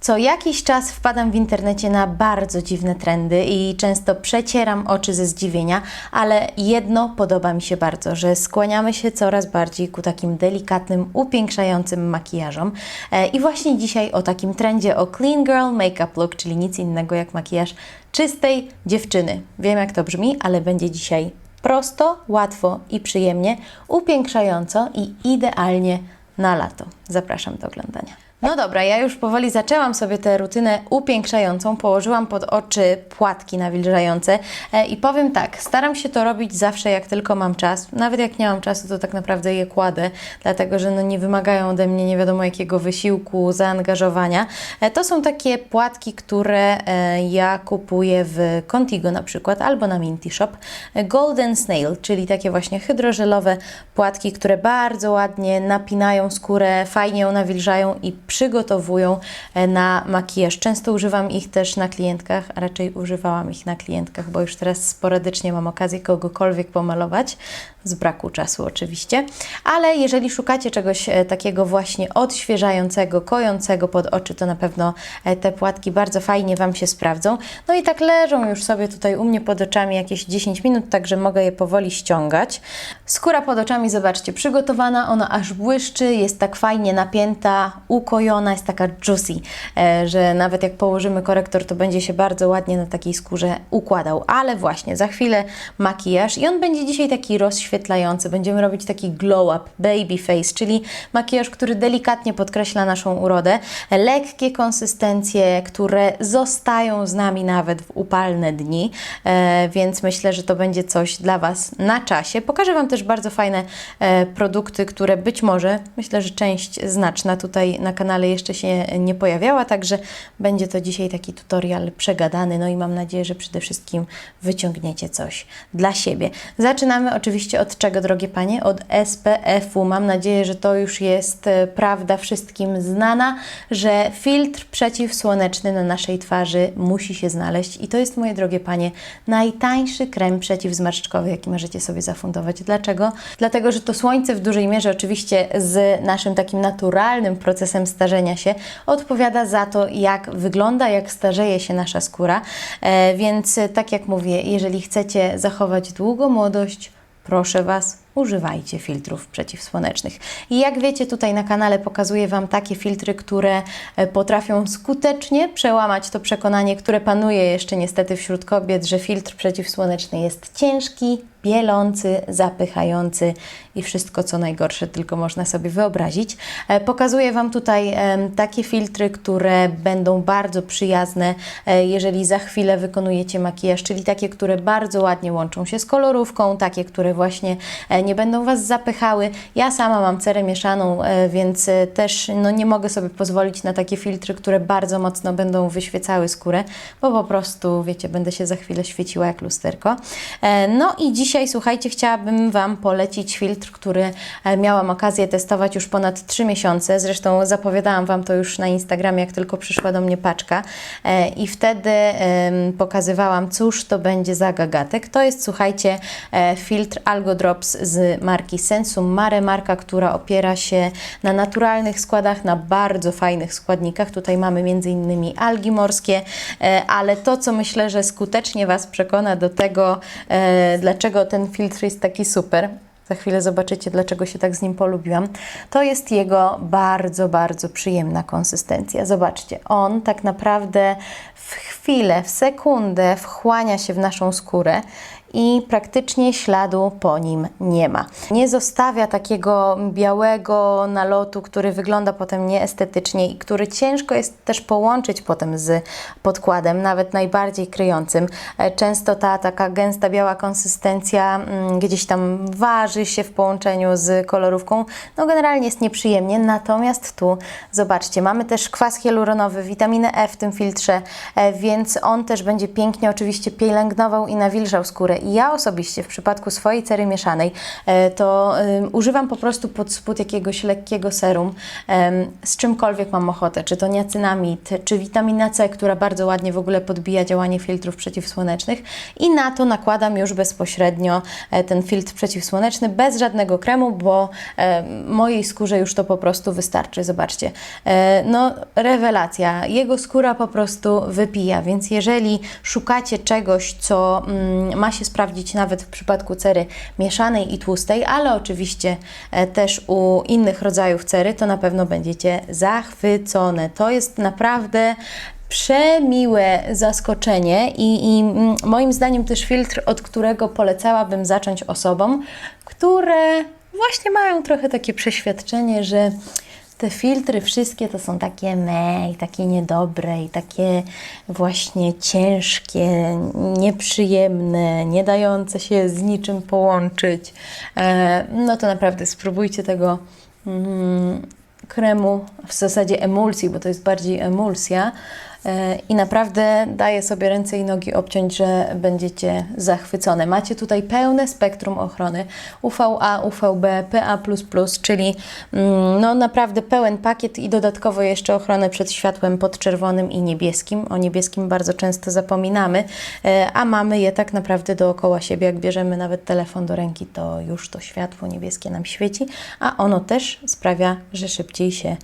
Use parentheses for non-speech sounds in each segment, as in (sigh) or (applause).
Co jakiś czas wpadam w internecie na bardzo dziwne trendy i często przecieram oczy ze zdziwienia, ale jedno podoba mi się bardzo, że skłaniamy się coraz bardziej ku takim delikatnym, upiększającym makijażom. E, I właśnie dzisiaj o takim trendzie, o Clean Girl Makeup Look, czyli nic innego jak makijaż czystej dziewczyny. Wiem jak to brzmi, ale będzie dzisiaj prosto, łatwo i przyjemnie, upiększająco i idealnie na lato. Zapraszam do oglądania. No dobra, ja już powoli zaczęłam sobie tę rutynę upiększającą, położyłam pod oczy płatki nawilżające e, i powiem tak, staram się to robić zawsze jak tylko mam czas. Nawet jak nie mam czasu, to tak naprawdę je kładę, dlatego że no nie wymagają ode mnie nie wiadomo jakiego wysiłku, zaangażowania. E, To są takie płatki, które e, ja kupuję w Contigo na przykład albo na Minty Shop. Golden Snail, czyli takie właśnie hydrożelowe płatki, które bardzo ładnie napinają skórę, fajnie ją nawilżają i przygotowują e, na makijaż. Często używam ich też na klientkach, a raczej używałam ich na klientkach, bo już teraz sporadycznie mam okazję kogokolwiek pomalować, z braku czasu oczywiście. Ale jeżeli szukacie czegoś e, takiego właśnie odświeżającego, kojącego pod oczy, to na pewno e, te płatki bardzo fajnie Wam się sprawdzą. No i tak leżą już sobie tutaj u mnie pod oczami jakieś 10 minut, także mogę je powoli ściągać. Skóra pod oczami, zobaczcie, przygotowana, ona aż błyszczy, jest tak fajnie napięta, ukojona, jest taka juicy, e, że nawet jak położymy korektor, to będzie się bardzo ładnie na takiej skórze układał. Ale właśnie, za chwilę makijaż i on będzie dzisiaj taki rozświetlający. Będziemy robić taki glow up, baby face, czyli makijaż, który delikatnie podkreśla naszą urodę. Lekkie konsystencje, które zostają z nami nawet w upalne dni, e, więc myślę, że to będzie coś dla Was na czasie. Pokażę Wam też bardzo fajne e, produkty, które być może, myślę, że część znaczna tutaj na kanale jeszcze się nie pojawiała, także będzie to dzisiaj taki tutorial przegadany, no i mam nadzieję, że przede wszystkim wyciągniecie coś dla siebie. Zaczynamy oczywiście od czego, drogie Panie? Od SPF-u. Mam nadzieję, że to już jest e, prawda wszystkim znana, że filtr przeciwsłoneczny na naszej twarzy musi się znaleźć i to jest, moje drogie Panie, najtańszy krem przeciwzmarszczkowy, jaki możecie sobie zafundować. Dlaczego? Dlatego, że to słońce w dużej mierze oczywiście z naszym takim naturalnym procesem starzenia się odpowiada za to, jak wygląda, jak starzeje się nasza skóra. E, więc e, tak jak mówię, jeżeli chcecie zachować długą młodość, proszę Was, używajcie filtrów przeciwsłonecznych. I jak wiecie, tutaj na kanale pokazuję Wam takie filtry, które e, potrafią skutecznie przełamać to przekonanie, które panuje jeszcze niestety wśród kobiet, że filtr przeciwsłoneczny jest ciężki, bielący, zapychający i wszystko co najgorsze tylko można sobie wyobrazić. E, Pokazuję Wam tutaj takie filtry, które będą bardzo przyjazne, e, jeżeli za chwilę wykonujecie makijaż, czyli takie, które bardzo ładnie łączą się z kolorówką, takie, które właśnie e, nie będą Was zapychały. Ja sama mam cerę mieszaną, więc też no, nie mogę sobie pozwolić na takie filtry, które bardzo mocno będą wyświecały skórę, bo po prostu, wiecie, będę się za chwilę świeciła jak lusterko. No i dzisiaj, słuchajcie, chciałabym Wam polecić filtr, który e, miałam okazję testować już ponad 3 miesiące. Zresztą zapowiadałam Wam to już na Instagramie, jak tylko przyszła do mnie paczka. E, I wtedy pokazywałam, cóż to będzie za gagatek. To jest, słuchajcie, e, filtr Algo Drops z marki Sensum Mare, marka, która opiera się na naturalnych składach, na bardzo fajnych składnikach. Tutaj mamy m.in. algi morskie, ale to, co myślę, że skutecznie Was przekona do tego, e, dlaczego ten filtr jest taki super, za chwilę zobaczycie, dlaczego się tak z nim polubiłam. To jest jego bardzo, bardzo przyjemna konsystencja. Zobaczcie, on tak naprawdę w chwilę, w sekundę wchłania się w naszą skórę i praktycznie śladu po nim nie ma. Nie zostawia takiego białego nalotu, który wygląda potem nieestetycznie i który ciężko jest też połączyć potem z podkładem, nawet najbardziej kryjącym. E, Często ta taka gęsta biała konsystencja mm, gdzieś tam waży się w połączeniu z kolorówką. No generalnie jest nieprzyjemnie, natomiast tu zobaczcie, mamy też kwas hialuronowy, witaminę E w tym filtrze, e, więc on też będzie pięknie oczywiście pielęgnował i nawilżał skórę ja osobiście w przypadku swojej cery mieszanej e, to używam po prostu pod spód jakiegoś lekkiego serum z czymkolwiek mam ochotę, czy to niacynamid, czy witamina C, która bardzo ładnie w ogóle podbija działanie filtrów przeciwsłonecznych i na to nakładam już bezpośrednio e, ten filtr przeciwsłoneczny bez żadnego kremu, bo mojej skórze już to po prostu wystarczy. Zobaczcie, e, no rewelacja. Jego skóra po prostu wypija, więc jeżeli szukacie czegoś, co mm, ma się sprawdzić nawet w przypadku cery mieszanej i tłustej, ale oczywiście e, też u innych rodzajów cery, to na pewno będziecie zachwycone. To jest naprawdę przemiłe zaskoczenie i, i mm, moim zdaniem też filtr, od którego polecałabym zacząć osobom, które właśnie mają trochę takie przeświadczenie, że te filtry wszystkie to są takie me i takie niedobre i takie właśnie ciężkie, nieprzyjemne, nie dające się z niczym połączyć. E, no to naprawdę spróbujcie tego mm, kremu, w zasadzie emulsji, bo to jest bardziej emulsja. E, I naprawdę daje sobie ręce i nogi obciąć, że będziecie zachwycone. Macie tutaj pełne spektrum ochrony UVA, UVB, PA, czyli mm, no naprawdę pełen pakiet i dodatkowo jeszcze ochronę przed światłem podczerwonym i niebieskim. O niebieskim bardzo często zapominamy, e, a mamy je tak naprawdę dookoła siebie. Jak bierzemy nawet telefon do ręki, to już to światło niebieskie nam świeci, a ono też sprawia, że szybciej się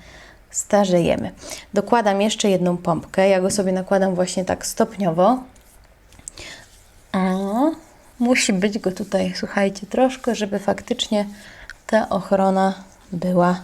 starzejemy. Dokładam jeszcze jedną pompkę. Ja go sobie nakładam właśnie tak stopniowo. O, musi być go tutaj, słuchajcie, troszkę, żeby faktycznie ta ochrona była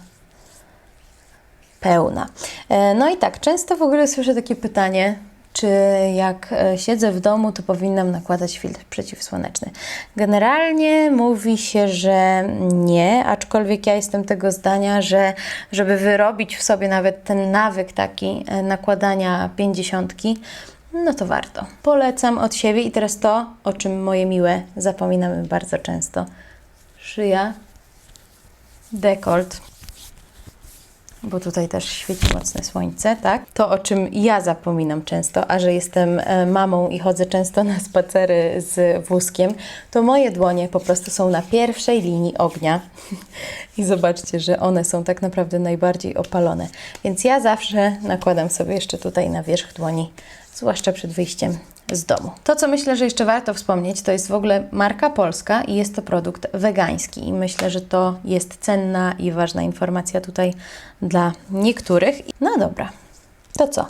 pełna. E, No i tak, często w ogóle słyszę takie pytanie, czy jak e, siedzę w domu, to powinnam nakładać filtr przeciwsłoneczny. Generalnie mówi się, że nie, aczkolwiek ja jestem tego zdania, że żeby wyrobić w sobie nawet ten nawyk taki e, nakładania pięćdziesiątki, no to warto. Polecam od siebie i teraz to, o czym moje miłe zapominamy bardzo często. Szyja, dekolt, bo tutaj też świeci mocne słońce, tak? To, o czym ja zapominam często, a że jestem e, mamą i chodzę często na spacery z wózkiem, to moje dłonie po prostu są na pierwszej linii ognia. (laughs) I zobaczcie, że one są tak naprawdę najbardziej opalone. Więc ja zawsze nakładam sobie jeszcze tutaj na wierzch dłoni, zwłaszcza przed wyjściem z domu. To, co myślę, że jeszcze warto wspomnieć, to jest w ogóle marka polska i jest to produkt wegański. I myślę, że to jest cenna i ważna informacja tutaj dla niektórych. No dobra, to co?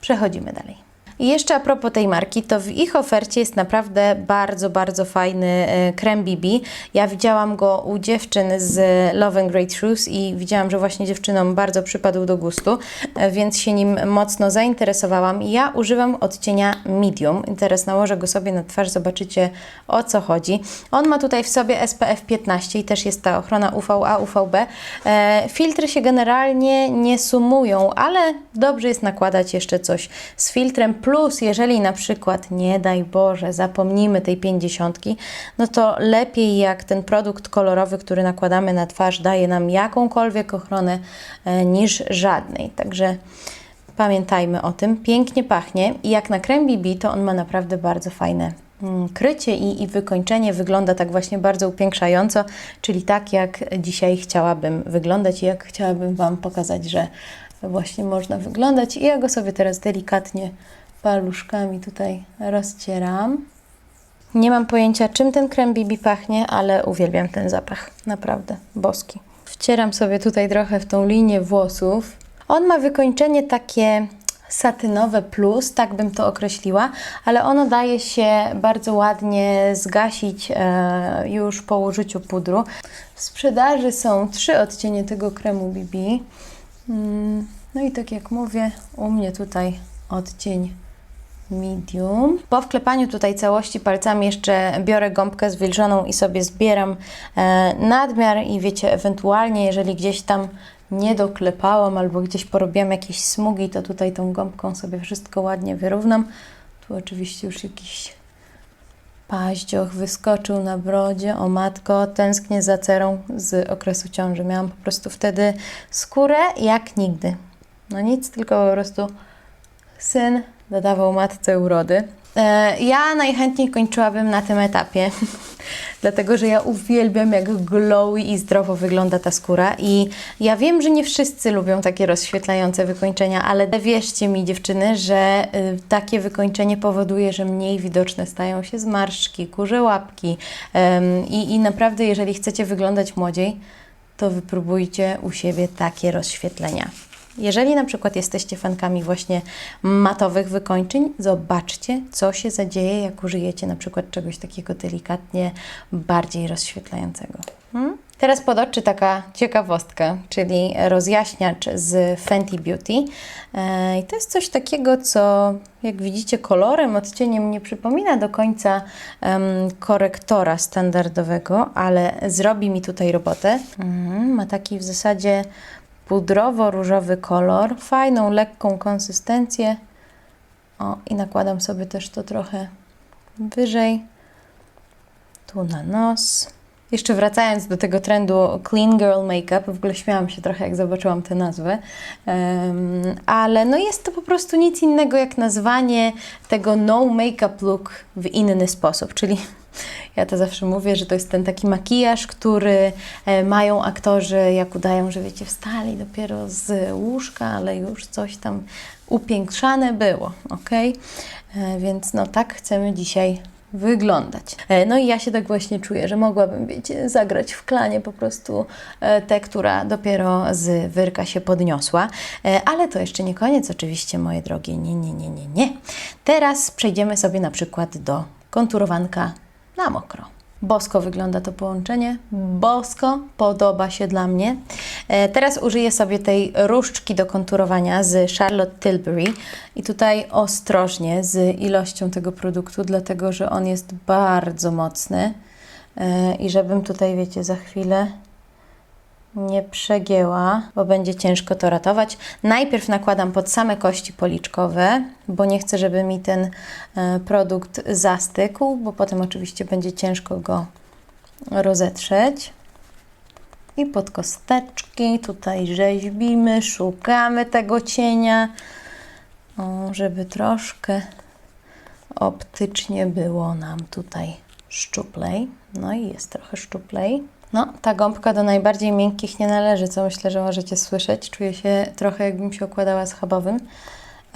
Przechodzimy dalej. I jeszcze a propos tej marki, to w ich ofercie jest naprawdę bardzo, bardzo fajny e, krem BB. Ja widziałam go u dziewczyn z Love and Great Shoes i widziałam, że właśnie dziewczynom bardzo przypadł do gustu, e, więc się nim mocno zainteresowałam. Ja używam odcienia medium teraz nałożę go sobie na twarz, zobaczycie o co chodzi. On ma tutaj w sobie SPF 15 i też jest ta ochrona UVA, UVB. E, filtry się generalnie nie sumują, ale dobrze jest nakładać jeszcze coś z filtrem Plus, jeżeli na przykład, nie daj Boże, zapomnimy tej pięćdziesiątki, no to lepiej jak ten produkt kolorowy, który nakładamy na twarz, daje nam jakąkolwiek ochronę e, niż żadnej. Także pamiętajmy o tym. Pięknie pachnie i jak na krem BB, to on ma naprawdę bardzo fajne mm, krycie i, i wykończenie wygląda tak właśnie bardzo upiększająco, czyli tak jak dzisiaj chciałabym wyglądać i jak chciałabym Wam pokazać, że właśnie można wyglądać. I ja go sobie teraz delikatnie paluszkami tutaj rozcieram. Nie mam pojęcia, czym ten krem BB pachnie, ale uwielbiam ten zapach. Naprawdę, boski. Wcieram sobie tutaj trochę w tą linię włosów. On ma wykończenie takie satynowe plus, tak bym to określiła, ale ono daje się bardzo ładnie zgasić e, już po użyciu pudru. W sprzedaży są trzy odcienie tego kremu BB. Mm, no i tak jak mówię, u mnie tutaj odcień medium. Po wklepaniu tutaj całości palcami jeszcze biorę gąbkę zwilżoną i sobie zbieram e, nadmiar i wiecie, ewentualnie jeżeli gdzieś tam nie doklepałam albo gdzieś porobiłam jakieś smugi, to tutaj tą gąbką sobie wszystko ładnie wyrównam. Tu oczywiście już jakiś paździoch wyskoczył na brodzie. O matko, tęsknię za cerą z okresu ciąży. Miałam po prostu wtedy skórę jak nigdy. No nic, tylko po prostu syn dodawał matce urody. E, Ja najchętniej kończyłabym na tym etapie, (laughs) dlatego że ja uwielbiam, jak glowy i zdrowo wygląda ta skóra. I ja wiem, że nie wszyscy lubią takie rozświetlające wykończenia, ale wierzcie mi, dziewczyny, że y, takie wykończenie powoduje, że mniej widoczne stają się zmarszczki, kurze łapki. I, I naprawdę, jeżeli chcecie wyglądać młodziej, to wypróbujcie u siebie takie rozświetlenia. Jeżeli na przykład jesteście fankami właśnie matowych wykończeń, zobaczcie, co się zadzieje, jak użyjecie na przykład czegoś takiego delikatnie bardziej rozświetlającego. Hmm? Teraz pod oczy taka ciekawostka, czyli rozjaśniacz z Fenty Beauty. E, I to jest coś takiego, co jak widzicie kolorem, odcieniem nie przypomina do końca em, korektora standardowego, ale zrobi mi tutaj robotę. Mhm, ma taki w zasadzie pudrowo-różowy kolor, fajną, lekką konsystencję. O, i nakładam sobie też to trochę wyżej. Tu na nos. Jeszcze wracając do tego trendu Clean Girl Makeup, w ogóle śmiałam się trochę, jak zobaczyłam tę nazwę, Em, ale no jest to po prostu nic innego jak nazwanie tego no makeup look w inny sposób, czyli (laughs) ja to zawsze mówię, że to jest ten taki makijaż, który e, mają aktorzy, jak udają, że wiecie, wstali dopiero z łóżka, ale już coś tam upiększane było, ok? Więc no tak chcemy dzisiaj wyglądać. E, No i ja się tak właśnie czuję, że mogłabym, wiecie, zagrać w klanie po prostu e, tę, która dopiero z wyrka się podniosła. E, Ale to jeszcze nie koniec, oczywiście, moje drogie. Nie, nie, nie, nie, nie. Teraz przejdziemy sobie na przykład do konturowanka na mokro. Bosko wygląda to połączenie. Bosko podoba się dla mnie. E, teraz użyję sobie tej różdżki do konturowania z Charlotte Tilbury i tutaj ostrożnie z ilością tego produktu, dlatego że on jest bardzo mocny e, i żebym tutaj, wiecie, za chwilę nie przegięła, bo będzie ciężko to ratować. Najpierw nakładam pod same kości policzkowe, bo nie chcę, żeby mi ten e, produkt zastygł, bo potem oczywiście będzie ciężko go rozetrzeć. I pod kosteczki tutaj rzeźbimy, szukamy tego cienia, żeby troszkę optycznie było nam tutaj szczuplej. No i jest trochę szczuplej. No, ta gąbka do najbardziej miękkich nie należy, co myślę, że możecie słyszeć. Czuję się trochę jakbym się układała schabowym,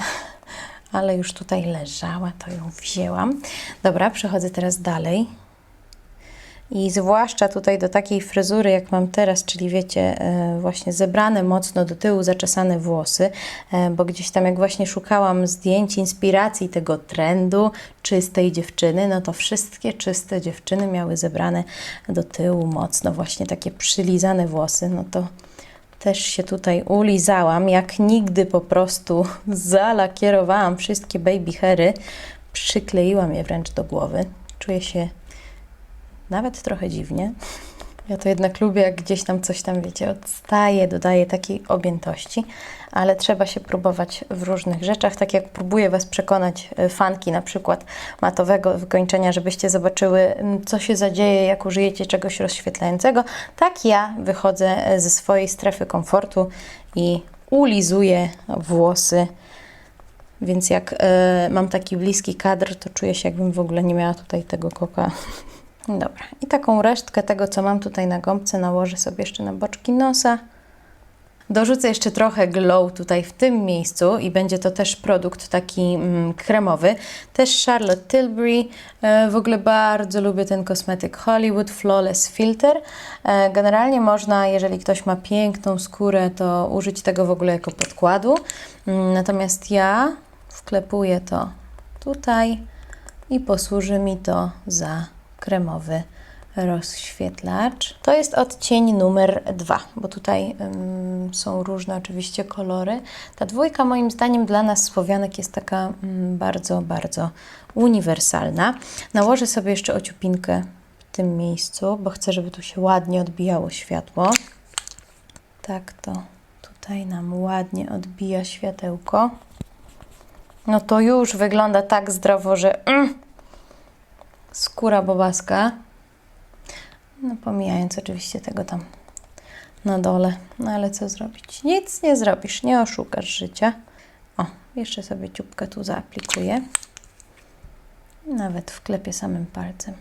(laughs) ale już tutaj leżała, to ją wzięłam. Dobra, przechodzę teraz dalej. I zwłaszcza tutaj do takiej fryzury, jak mam teraz, czyli wiecie, e, właśnie zebrane mocno do tyłu, zaczesane włosy, e, bo gdzieś tam jak właśnie szukałam zdjęć, inspiracji tego trendu czystej dziewczyny, no to wszystkie czyste dziewczyny miały zebrane do tyłu mocno, właśnie takie przylizane włosy, no to też się tutaj ulizałam, jak nigdy po prostu (laughs) zalakierowałam wszystkie baby hairy, przykleiłam je wręcz do głowy. Czuję się nawet trochę dziwnie. Ja to jednak lubię, jak gdzieś tam coś tam, wiecie, odstaje, dodaje takiej objętości, ale trzeba się próbować w różnych rzeczach. Tak jak próbuję Was przekonać, y, fanki na przykład matowego wykończenia, żebyście zobaczyły, co się zadzieje, jak użyjecie czegoś rozświetlającego, tak ja wychodzę y, ze swojej strefy komfortu i ulizuję włosy. Więc jak y, mam taki bliski kadr, to czuję się, jakbym w ogóle nie miała tutaj tego koka (laughs) Dobra, i taką resztkę tego, co mam tutaj na gąbce, nałożę sobie jeszcze na boczki nosa. Dorzucę jeszcze trochę glow tutaj w tym miejscu i będzie to też produkt taki mm, kremowy. Też Charlotte Tilbury. E, w ogóle bardzo lubię ten kosmetyk Hollywood Flawless Filter. E, generalnie można, jeżeli ktoś ma piękną skórę, to użyć tego w ogóle jako podkładu. Mm, natomiast ja wklepuję to tutaj i posłuży mi to za kremowy rozświetlacz. To jest odcień numer dwa, bo tutaj ym, są różne oczywiście kolory. Ta dwójka moim zdaniem dla nas Słowianek jest taka ym, bardzo, bardzo uniwersalna. Nałożę sobie jeszcze ociupinkę w tym miejscu, bo chcę, żeby tu się ładnie odbijało światło. Tak to tutaj nam ładnie odbija światełko. No to już wygląda tak zdrowo, że... Mm, skóra bobaska. No pomijając oczywiście tego tam na dole. No ale co zrobić? Nic nie zrobisz, nie oszukasz życia. O, jeszcze sobie ciupkę tu zaaplikuję. Nawet wklepię samym palcem.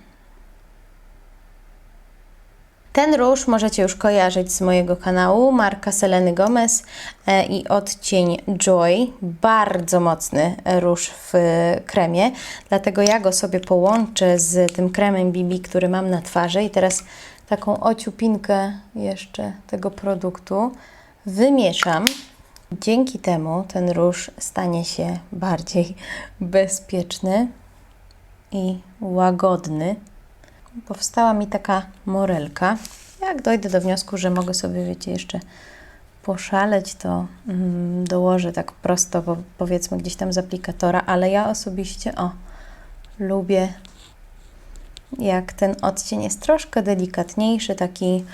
Ten róż możecie już kojarzyć z mojego kanału, marka Seleny Gomez e, i odcień Joy. Bardzo mocny róż w kremie, dlatego ja go sobie połączę z tym kremem BB, który mam na twarzy i teraz taką ociupinkę jeszcze tego produktu wymieszam. Dzięki temu ten róż stanie się bardziej bezpieczny i łagodny powstała mi taka morelka. Jak dojdę do wniosku, że mogę sobie, wiecie, jeszcze poszaleć, to mm, dołożę tak prosto, bo powiedzmy gdzieś tam z aplikatora, ale ja osobiście, o, lubię jak ten odcień jest troszkę delikatniejszy, taki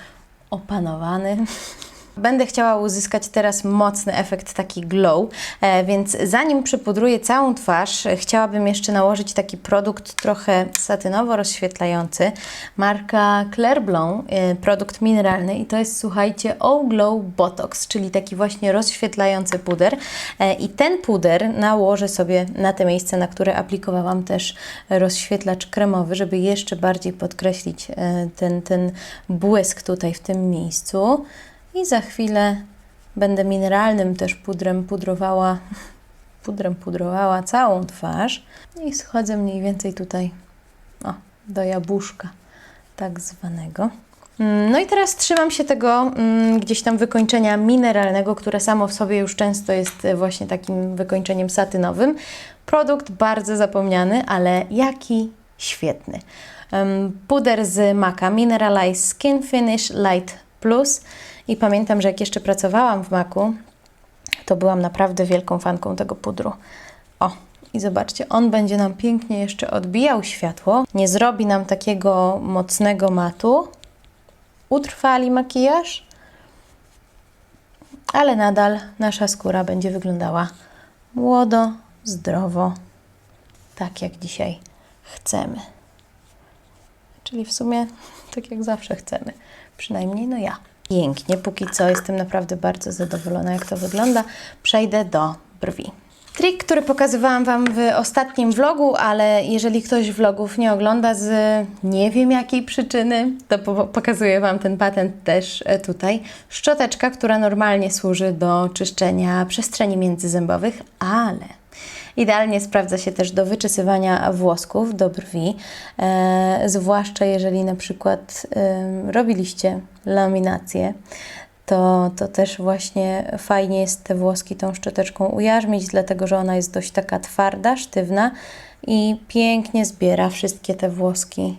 opanowany. (laughs) Będę chciała uzyskać teraz mocny efekt, taki glow, e, więc zanim przypudruję całą twarz, chciałabym jeszcze nałożyć taki produkt trochę satynowo rozświetlający. Marka Claire Blanc, e, produkt mineralny i to jest, słuchajcie, All Glow Botox, czyli taki właśnie rozświetlający puder. E, I ten puder nałożę sobie na te miejsce, na które aplikowałam też rozświetlacz kremowy, żeby jeszcze bardziej podkreślić ten, ten błysk tutaj w tym miejscu. I za chwilę będę mineralnym też pudrem pudrowała, pudrem pudrowała całą twarz i schodzę mniej więcej tutaj o, do jabłuszka tak zwanego. Mm, No i teraz trzymam się tego mm, gdzieś tam wykończenia mineralnego, które samo w sobie już często jest e, właśnie takim wykończeniem satynowym. Produkt bardzo zapomniany, ale jaki świetny. Em, Puder z Maca Mineralize Skin Finish Light Plus i pamiętam, że jak jeszcze pracowałam w Macu, to byłam naprawdę wielką fanką tego pudru. O, i zobaczcie, on będzie nam pięknie jeszcze odbijał światło, nie zrobi nam takiego mocnego matu, utrwali makijaż, ale nadal nasza skóra będzie wyglądała młodo, zdrowo, tak jak dzisiaj chcemy. Czyli w sumie tak jak zawsze chcemy, przynajmniej no ja. Pięknie, póki co jestem naprawdę bardzo zadowolona, jak to wygląda. Przejdę do brwi. Trik, który pokazywałam Wam w ostatnim vlogu, ale jeżeli ktoś vlogów nie ogląda z nie wiem jakiej przyczyny, to po pokazuję Wam ten patent też e, tutaj. Szczoteczka, która normalnie służy do czyszczenia przestrzeni międzyzębowych, ale Idealnie sprawdza się też do wyczesywania włosków do brwi, e, zwłaszcza jeżeli na przykład e, robiliście laminację, to, to też właśnie fajnie jest te włoski tą szczoteczką ujarzmić, dlatego że ona jest dość taka twarda, sztywna i pięknie zbiera wszystkie te włoski.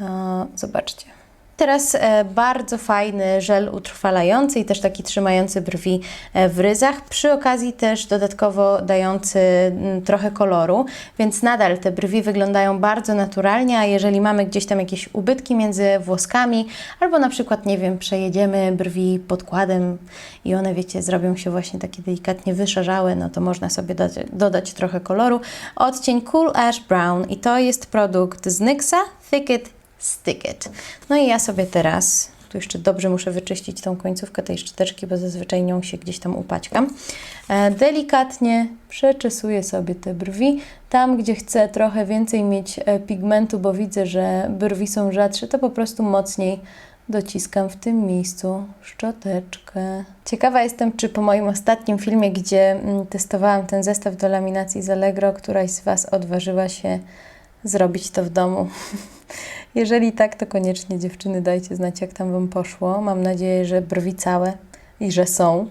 E, zobaczcie. Teraz e, bardzo fajny żel utrwalający i też taki trzymający brwi e, w ryzach, przy okazji też dodatkowo dający mm, trochę koloru, więc nadal te brwi wyglądają bardzo naturalnie, a jeżeli mamy gdzieś tam jakieś ubytki między włoskami, albo na przykład, nie wiem, przejedziemy brwi podkładem i one, wiecie, zrobią się właśnie takie delikatnie wyszarzałe, no to można sobie dodać, dodać trochę koloru. Odcień Cool Ash Brown i to jest produkt z NYXa Thicket It. No i ja sobie teraz, tu jeszcze dobrze muszę wyczyścić tą końcówkę tej szczoteczki, bo zazwyczaj nią się gdzieś tam upaćkam. E, delikatnie przeczesuję sobie te brwi. Tam, gdzie chcę trochę więcej mieć e, pigmentu, bo widzę, że brwi są rzadsze, to po prostu mocniej dociskam w tym miejscu szczoteczkę. Ciekawa jestem, czy po moim ostatnim filmie, gdzie mm, testowałam ten zestaw do laminacji z Allegro, któraś z Was odważyła się zrobić to w domu. (laughs) Jeżeli tak, to koniecznie dziewczyny dajcie znać, jak tam Wam poszło. Mam nadzieję, że brwi całe i że są.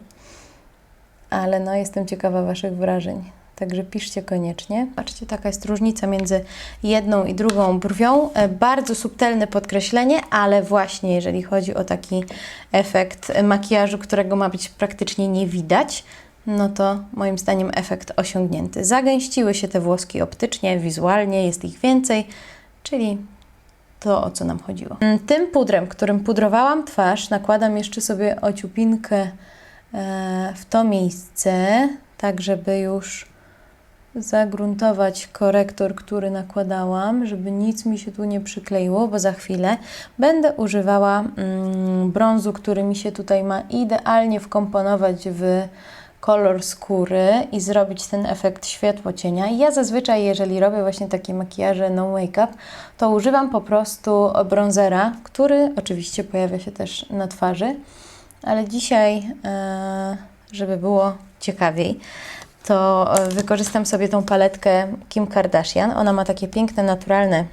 Ale no, jestem ciekawa Waszych wrażeń. Także piszcie koniecznie. Patrzcie, taka jest różnica między jedną i drugą brwią. E, Bardzo subtelne podkreślenie, ale właśnie jeżeli chodzi o taki efekt makijażu, którego ma być praktycznie nie widać, no to moim zdaniem efekt osiągnięty. Zagęściły się te włoski optycznie, wizualnie, jest ich więcej, czyli to, o co nam chodziło. Mm, Tym pudrem, którym pudrowałam twarz, nakładam jeszcze sobie ociupinkę e, w to miejsce, tak żeby już zagruntować korektor, który nakładałam, żeby nic mi się tu nie przykleiło, bo za chwilę będę używała mm, brązu, który mi się tutaj ma idealnie wkomponować w kolor skóry i zrobić ten efekt światło-cienia. Ja zazwyczaj, jeżeli robię właśnie takie makijaże no make-up, to używam po prostu bronzera, który oczywiście pojawia się też na twarzy, ale dzisiaj, e, żeby było ciekawiej, to e, wykorzystam sobie tą paletkę Kim Kardashian. Ona ma takie piękne, naturalne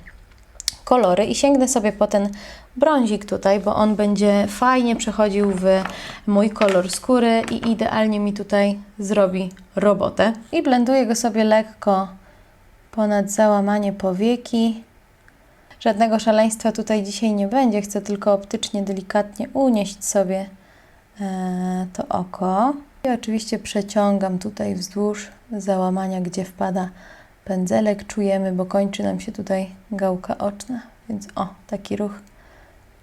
kolory i sięgnę sobie po ten brązik tutaj, bo on będzie fajnie przechodził w mój kolor skóry i idealnie mi tutaj zrobi robotę. I blenduję go sobie lekko ponad załamanie powieki. Żadnego szaleństwa tutaj dzisiaj nie będzie, chcę tylko optycznie delikatnie unieść sobie e, to oko. I oczywiście przeciągam tutaj wzdłuż załamania, gdzie wpada pędzelek. Czujemy, bo kończy nam się tutaj gałka oczna, więc o, taki ruch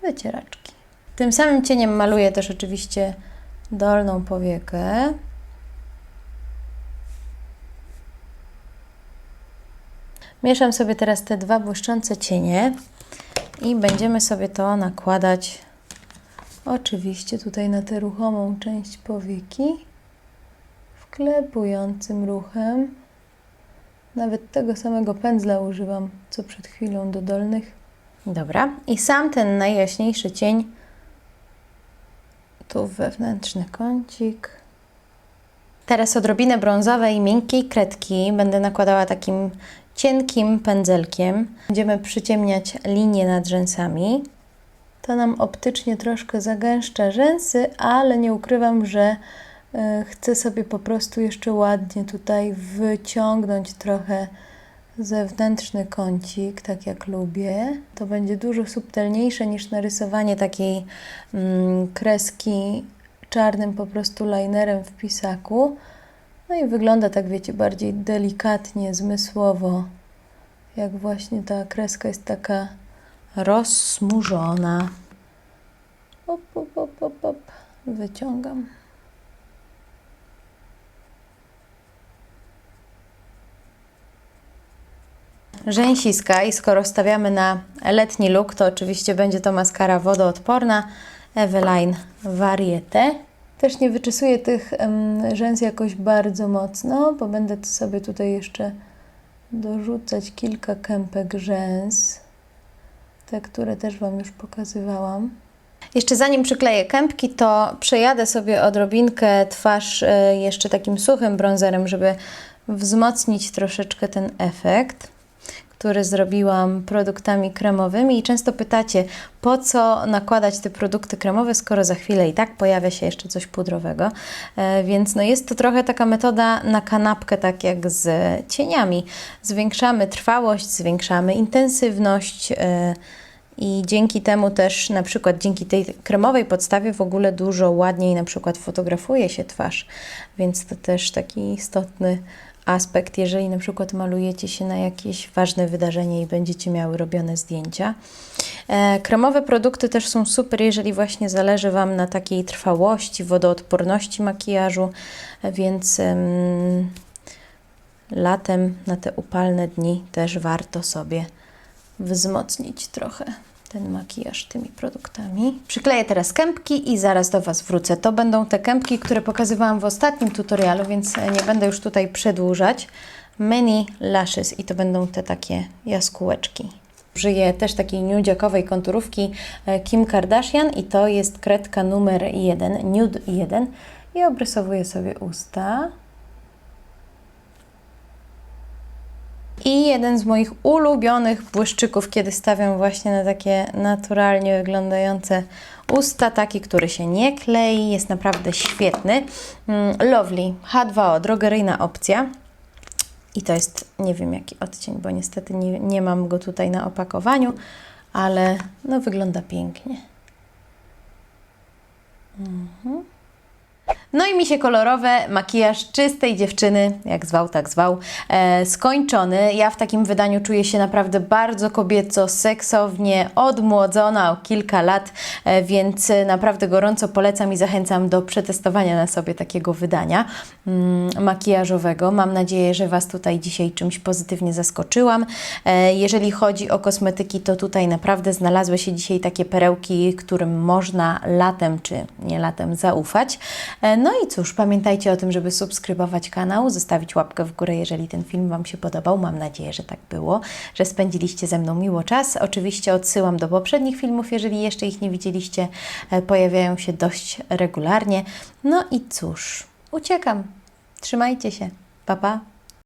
wycieraczki. Tym samym cieniem maluję też oczywiście dolną powiekę. Mieszam sobie teraz te dwa błyszczące cienie i będziemy sobie to nakładać oczywiście tutaj na tę ruchomą część powieki wklepującym ruchem. Nawet tego samego pędzla używam, co przed chwilą do dolnych. Dobra, i sam ten najjaśniejszy cień tu wewnętrzny kącik. Teraz odrobinę brązowej, miękkiej kredki będę nakładała takim cienkim pędzelkiem. Będziemy przyciemniać linię nad rzęsami. To nam optycznie troszkę zagęszcza rzęsy, ale nie ukrywam, że e, chcę sobie po prostu jeszcze ładnie tutaj wyciągnąć trochę zewnętrzny kącik, tak jak lubię. To będzie dużo subtelniejsze niż narysowanie takiej mm, kreski czarnym po prostu linerem w pisaku. No i wygląda tak, wiecie, bardziej delikatnie, zmysłowo, jak właśnie ta kreska jest taka rozsmużona. Op, op, op, op, op. Wyciągam. Rzęsiska i skoro stawiamy na letni look, to oczywiście będzie to maskara wodoodporna Eveline Varieté. Też nie wyczesuję tych rzęs jakoś bardzo mocno, bo będę sobie tutaj jeszcze dorzucać kilka kępek rzęs, te, które też Wam już pokazywałam. Jeszcze zanim przykleję kępki, to przejadę sobie odrobinkę twarz e, jeszcze takim suchym bronzerem, żeby wzmocnić troszeczkę ten efekt który zrobiłam produktami kremowymi i często pytacie, po co nakładać te produkty kremowe, skoro za chwilę i tak pojawia się jeszcze coś pudrowego. E, więc no jest to trochę taka metoda na kanapkę, tak jak z cieniami. Zwiększamy trwałość, zwiększamy intensywność. E, i dzięki temu też, na przykład dzięki tej kremowej podstawie, w ogóle dużo ładniej na przykład fotografuje się twarz, więc to też taki istotny aspekt, jeżeli na przykład malujecie się na jakieś ważne wydarzenie i będziecie miały robione zdjęcia. E, kremowe produkty też są super, jeżeli właśnie zależy Wam na takiej trwałości, wodoodporności makijażu, więc ym, latem na te upalne dni też warto sobie wzmocnić trochę ten makijaż tymi produktami. Przykleję teraz kępki i zaraz do Was wrócę. To będą te kępki, które pokazywałam w ostatnim tutorialu, więc nie będę już tutaj przedłużać. Mini Lashes i to będą te takie jaskółeczki. Użyję też takiej nudziakowej konturówki e, Kim Kardashian i to jest kredka numer 1, Nude 1 i obrysowuję sobie usta. I jeden z moich ulubionych błyszczyków, kiedy stawiam właśnie na takie naturalnie wyglądające usta, taki, który się nie klei, jest naprawdę świetny. Mm, Lovely H2O, drogeryjna opcja. I to jest, nie wiem jaki odcień, bo niestety nie, nie mam go tutaj na opakowaniu, ale no wygląda pięknie. Mhm. No i mi się kolorowe, makijaż czystej dziewczyny, jak zwał, tak zwał, e, skończony. Ja w takim wydaniu czuję się naprawdę bardzo kobieco, seksownie, odmłodzona o kilka lat, e, więc naprawdę gorąco polecam i zachęcam do przetestowania na sobie takiego wydania mm, makijażowego. Mam nadzieję, że Was tutaj dzisiaj czymś pozytywnie zaskoczyłam. E, jeżeli chodzi o kosmetyki, to tutaj naprawdę znalazły się dzisiaj takie perełki, którym można latem czy nie latem zaufać. E, No i cóż, pamiętajcie o tym, żeby subskrybować kanał, zostawić łapkę w górę, jeżeli ten film Wam się podobał. Mam nadzieję, że tak było, że spędziliście ze mną miło czas. Oczywiście odsyłam do poprzednich filmów, jeżeli jeszcze ich nie widzieliście. E, Pojawiają się dość regularnie. No i cóż, uciekam. Trzymajcie się. Pa, pa.